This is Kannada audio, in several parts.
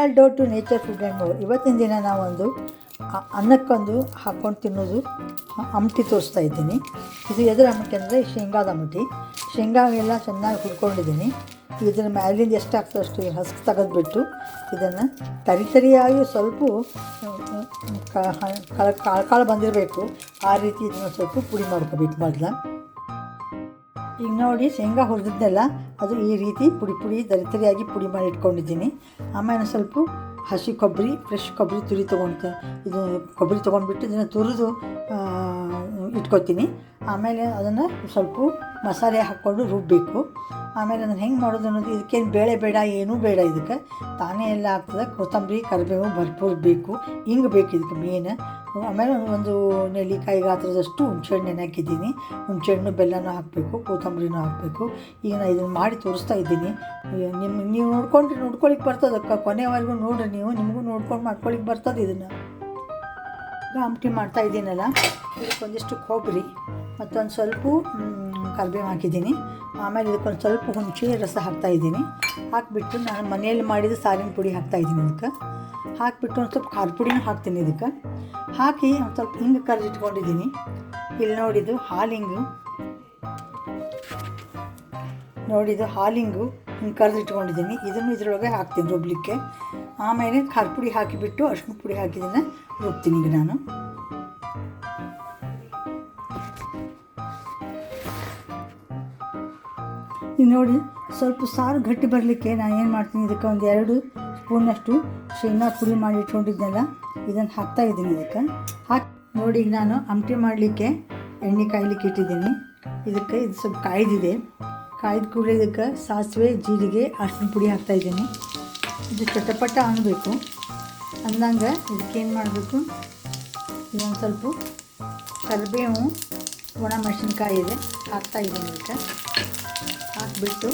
All door to nature food and more ಇವತ್ತಿನ ದಿನ ನಾವೊಂದು ಅನ್ನಕ್ಕೊಂದು ಹಾಕ್ಕೊಂಡು ತಿನ್ನೋದು ಅಮಟಿ ತೋರಿಸ್ತಾ ಇದ್ದೀನಿ. ಇದು ಎದುರು ಅಮಟಿ ಅಂದರೆ ಶೇಂಗಾದ ಅಮಟಿ ಶೇಂಗಾ ಎಲ್ಲ ಚೆನ್ನಾಗಿ ಹುಡ್ಕೊಂಡಿದ್ದೀನಿ ಇದನ್ನ ಮ್ಯಾಲಿಂದ ಎಷ್ಟು ಆಗ್ತದೆ ಅಷ್ಟು ಹಸ್ಕ್ ತೆಗೆದ್ಬಿಟ್ಟು ಇದನ್ನು ತರಿ ತರಿಯಾಗಿ ಸ್ವಲ್ಪ ಕಾಳು ಕಾಳು ಬಂದಿರಬೇಕು. ಆ ರೀತಿ ಇದನ್ನು ಸ್ವಲ್ಪ ಪುಡಿ ಮಾಡ್ಕೋಬೇಕು ಮೊದಲು. ಈಗ ನೋಡಿ, ಶೇಂಗಾ ಹುರಿದಿದ್ದೆಲ್ಲ ಅದು ಈ ರೀತಿ ಪುಡಿ ಪುಡಿ ದರಿತರಿಯಾಗಿ ಪುಡಿ ಮಾಡಿ ಇಟ್ಕೊಂಡಿದ್ದೀನಿ. ಆಮೇಲೆ ಸ್ವಲ್ಪ ಹಸಿ ಕೊಬ್ಬರಿ ಫ್ರೆಶ್ ಕೊಬ್ಬರಿ ತುರಿ ತೊಗೊಂಡು ಇದು ಕೊಬ್ಬರಿ ತೊಗೊಂಡ್ಬಿಟ್ಟು ಇದನ್ನು ತುರಿದು ಇಟ್ಕೊತೀನಿ. ಆಮೇಲೆ ಅದನ್ನು ಸ್ವಲ್ಪ ಮಸಾಲೆ ಹಾಕ್ಕೊಂಡು ರುಬ್ಬಬೇಕು ಆಮೇಲೆ ಅದನ್ನು ಹೆಂಗೆ ಮಾಡೋದು ಅನ್ನೋದು, ಇದಕ್ಕೇನು ಬೇಳೆ ಬೇಡ, ಏನೂ ಬೇಡ ಇದಕ್ಕೆ. ತಾನೇ ಎಲ್ಲ ಆಗ್ತದೆ. ಕೊತ್ತಂಬರಿ, ಕರಿಬೇವು ಭರ್ಪೂರ್ ಬೇಕು. ಹಿಂಗೆ ಬೇಕು ಇದಕ್ಕೆ ಮೇನ್ ಆಮೇಲೆ ಒಂದು ನೆಲ್ಲಿಕಾಯಿ ಗಾತ್ರದಷ್ಟು ಹುಣ್ಸೆಹಣ್ಣು ನೆನೆ ಹಾಕಿದ್ದೀನಿ. ಹುಣ್ಸೆಹಣ್ಣು ಬೆಲ್ಲನೂ ಹಾಕಬೇಕು, ಕೊತ್ತಂಬರಿನೂ ಹಾಕಬೇಕು. ಈಗ ನಾನು ಇದನ್ನು ಮಾಡಿ ತೋರಿಸ್ತಾ ಇದ್ದೀನಿ. ನಿಮ್ಮ ನೀವು ನೋಡ್ಕೊಂಡ್ರೆ ನೋಡ್ಕೊಳಿಕ್ಕೆ ಬರ್ತದಕ್ಕ ಕೊನೆವರೆಗೂ ನೋಡ್ರಿ ನೀವು. ನಿಮಗೂ ನೋಡ್ಕೊಂಡು ಮಾಡ್ಕೊಳಿಕ್ಕೆ ಬರ್ತದೆ ಇದನ್ನು. ಈಗ ಮಾಡ್ತಾ ಇದ್ದೀನಲ್ಲ ಇದಕ್ಕೆ ಒಂದಿಷ್ಟು ಕೊಬ್ಬರಿ, ಮತ್ತೊಂದು ಸ್ವಲ್ಪ ಕರಿಬೇವು ಹಾಕಿದ್ದೀನಿ. ಆಮೇಲೆ ಇದಕ್ಕೊಂದು ಸ್ವಲ್ಪ ಹುಣಸೆ ರಸ ಹಾಕ್ತಾ ಇದ್ದೀನಿ. ಹಾಕಿಬಿಟ್ಟು ನಾನು ಮನೆಯಲ್ಲಿ ಮಾಡಿದ ಸಾರಿನ ಪುಡಿ ಹಾಕ್ತಾ ಇದ್ದೀನಿ ಇದಕ್ಕೆ. ಹಾಕಿಬಿಟ್ಟು ಒಂದು ಸ್ವಲ್ಪ ಖಾರ ಪುಡಿನೂ ಹಾಕ್ತೀನಿ ಇದಕ್ಕೆ. ಹಾಕಿ ಒಂದು ಸ್ವಲ್ಪ ಹಿಂಗೆ ಕರೆದಿಟ್ಕೊಂಡಿದ್ದೀನಿ. ಇಲ್ಲಿ ನೋಡಿದ್ದು ಹಾಲಿಂಗು. ನೋಡಿದ್ದು ಹಾಲಿಂಗು ಹಿಂಗೆ ಕರೆದಿಟ್ಕೊಂಡಿದ್ದೀನಿ. ಇದನ್ನು ಇದರೊಳಗೆ ಹಾಕ್ತೀನಿ ರುಬ್ಲಿಕ್ಕೆ. ಆಮೇಲೆ ಖಾರ ಪುಡಿ ಹಾಕಿಬಿಟ್ಟು ಅರ್ಶಿನ ಪುಡಿ ಹಾಕಿದ್ದನ್ನು ರುಬ್ತೀನಿ ಈಗ ನಾನು. ಈಗ ನೋಡಿ, ಸ್ವಲ್ಪ ಸಾರು ಗಟ್ಟಿ ಬರಲಿಕ್ಕೆ ನಾನು ಏನು ಮಾಡ್ತೀನಿ, ಇದಕ್ಕೆ ಒಂದು ಎರಡು ಸ್ಪೂನಷ್ಟು ಶೇಂಗಾ ಪುಡಿ ಮಾಡಿ ಇಟ್ಕೊಂಡಿದ್ದೆಲ್ಲ ಇದನ್ನು ಹಾಕ್ತಾ ಇದ್ದೀನಿ ಇದಕ್ಕೆ. ಹಾಕಿ ನೋಡಿ, ಈಗ ನಾನು ಅಮ್ಟಿ ಮಾಡಲಿಕ್ಕೆ ಎಣ್ಣೆ ಕಾಯ್ಲಿಕ್ಕೆ ಇಟ್ಟಿದ್ದೀನಿ. ಇದಕ್ಕೆ ಇದು ಸ್ವಲ್ಪ ಕಾಯ್ದಿದೆ. ಕಾಯ್ದ ಕೂಡ ಇದಕ್ಕೆ ಸಾಸಿವೆ, ಜೀರಿಗೆ ಅರ್ಶಿನ ಪುಡಿ ಹಾಕ್ತಾ ಇದ್ದೀನಿ. ಇದು ಚಟಪಟ ಅನ್ನಬೇಕು ಅಂದಂಗೆ ಇದಕ್ಕೇನು ಮಾಡಬೇಕು? ಇದೊಂದು ಸ್ವಲ್ಪ ಕರಿಬೇವು ಒಣ ಮೆಣಸಿನ್ಕಾಯಿ ಇದೆ. ಹಾಕ್ತಾ ಇದ್ದೀನಿ ಇದಕ್ಕೆ. ಹಾಕಿಬಿಟ್ಟು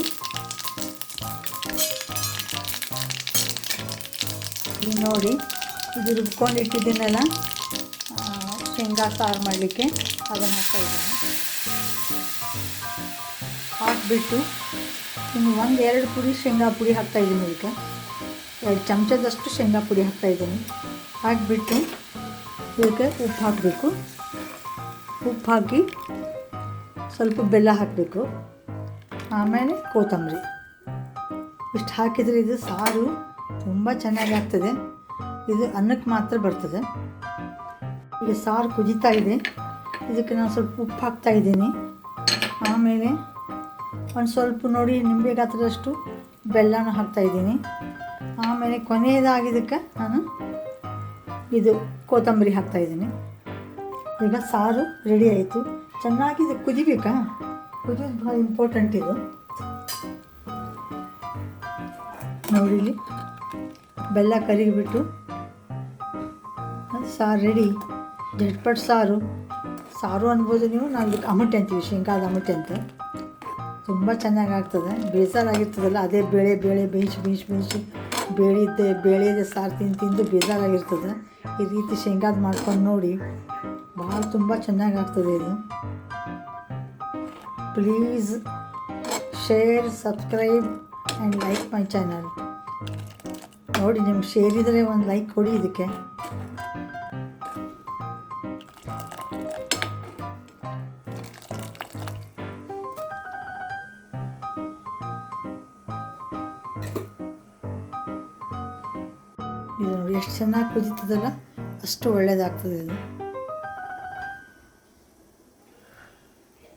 ಇಲ್ಲಿ ನೋಡಿ, ಇದು ರುಬ್ಕೊಂಡು ಇಟ್ಟಿದ್ದೀನಲ್ಲ ಶೇಂಗಾ ಸಾರು ಮಾಡಲಿಕ್ಕೆ ಅದನ್ನು ಹಾಕ್ತಾ ಇದ್ದೀನಿ. ಹಾಕಿಬಿಟ್ಟು ಇನ್ನು ಒಂದು ಎರಡು ಪುಡಿ ಶೇಂಗಾ ಪುಡಿ ಹಾಕ್ತಾ ಇದ್ದೀನಿ ಇದಕ್ಕೆ. ಎರಡು ಚಮಚದಷ್ಟು ಶೇಂಗಾ ಪುಡಿ ಹಾಕ್ತಾ ಇದ್ದೀನಿ. ಹಾಕಿಬಿಟ್ಟು ಇದಕ್ಕೆ ಉಪ್ಪು ಹಾಕಬೇಕು. ಉಪ್ಪು ಹಾಕಿ ಸ್ವಲ್ಪ ಬೆಲ್ಲ ಹಾಕಬೇಕು. ಆಮೇಲೆ ಕೊತ್ತಂಬರಿ. ಇಷ್ಟು ಹಾಕಿದರೆ ಇದು ಸಾರು ತುಂಬ ಚೆನ್ನಾಗಿ ಆಗ್ತದೆ. ಇದು ಅನ್ನಕ್ಕೆ ಮಾತ್ರ ಬರ್ತದೆ. ಈಗ ಸಾರು ಕುದಿತಾ ಇದೆ. ಇದಕ್ಕೆ ನಾನು ಸ್ವಲ್ಪ ಉಪ್ಪು ಹಾಕ್ತಾ ಇದ್ದೀನಿ. ಆಮೇಲೆ ಒಂದು ಸ್ವಲ್ಪ ನೋಡಿ ನಿಂಬೆ ಗಾತ್ರದಷ್ಟು ಬೆಲ್ಲನೂ ಹಾಕ್ತಾ ಇದ್ದೀನಿ. ಆಮೇಲೆ ಕೊನೆಯದಾಗಿದ್ದಕ್ಕೆ ನಾನು ಇದು ಕೊತ್ತಂಬರಿ ಹಾಕ್ತಾ ಇದ್ದೀನಿ. ಈಗ ಸಾರು ರೆಡಿ ಆಯಿತು. ಚೆನ್ನಾಗಿ ಇದು ಕುದಿಬೇಕಾ? ಕುದಿಯೋದು ಭಾಳ ಇಂಪಾರ್ಟೆಂಟ್ ಇದು. ನೋಡಿಲಿ ಬೆಲ್ಲ ಕರಿಗಿಬಿಟ್ಟು ಸಾರು ರೆಡಿ ಜಟ್ಪಟ್ ಸಾರು. ಸಾರು ಅನ್ಬೋದು ನೀವು ನಾವು ಇದಕ್ಕೆ ಅಮಟೆ ಅಂತೀವಿ ಶೇಂಗಾದ ಅಮಟೆ ಅಂತ. ತುಂಬ ಚೆನ್ನಾಗಿ ಆಗ್ತದೆ. ಬೇಜಾರಾಗಿರ್ತದಲ್ಲ ಅದೇ ಬೇಳೆ ಬೇಳೆ ಬೇಯಿಸಿ ಬೇಯಿಸಿ ಬೇಯಿಸಿ. ಬೇಳಿದ್ದೆ ಬೇಳೆದ ಸಾರು ತಿಂದು ತಿಂದು ಬೇಜಾರಾಗಿರ್ತದೆ. ಈ ರೀತಿ ಶೇಂಗಾದ ಮಾಡ್ಕೊಂಡು ನೋಡಿ. ಭಾಳ ತುಂಬ ಚೆನ್ನಾಗಿ ಆಗ್ತದೆ ಇದು. Please share subscribe and like my channel ನೋಡಿ, ನಿಮ್ಗೆ ಶೇರ್ ಇದ್ರೆ ಒಂದು ಲೈಕ್ ಕೊಡಿ ಇದಕ್ಕೆ. ಇದು ನೋಡಿ, ಎಷ್ಟು ಚೆನ್ನಾಗಿ ಕುದೀತದಲ್ಲ, ಅಷ್ಟು ಒಳ್ಳೇದಾಗ್ತದೆ ಇದು.